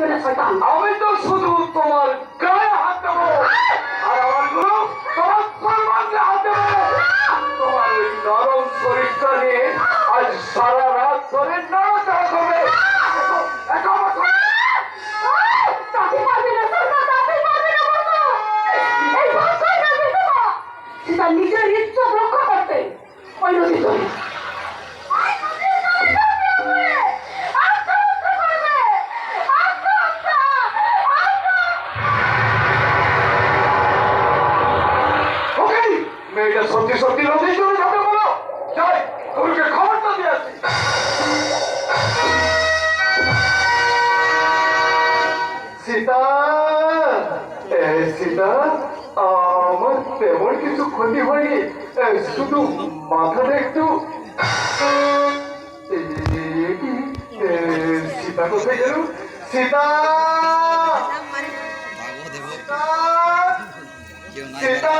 আমি তো শুধু তোমার গায়ে হাত দেবো। আর আমার গুরু তোমার সর্বাঙ্গে হাত দেবো। তোমার ওই নরম শরীরটা নিয়ে আজ সারা রাত ধরে নাড়াচাড়া করবে। নিজের ইজ্জত রক্ষা করতে ওই নদী সত্যি সত্যি নদী চলে যাবে বলো। যাই গুরুকে খবরটা দিয়ে আসি। সীতা সীতা আমার তেমন কিছু ক্ষতি হয়নি। শুধু মাথাটা একটু। সীতা কোথায় গেল? সীতা! সীতা!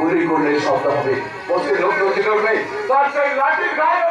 গুলি করলে শব্দ হবে বসে লোক তার সেই লাঠির গায়ে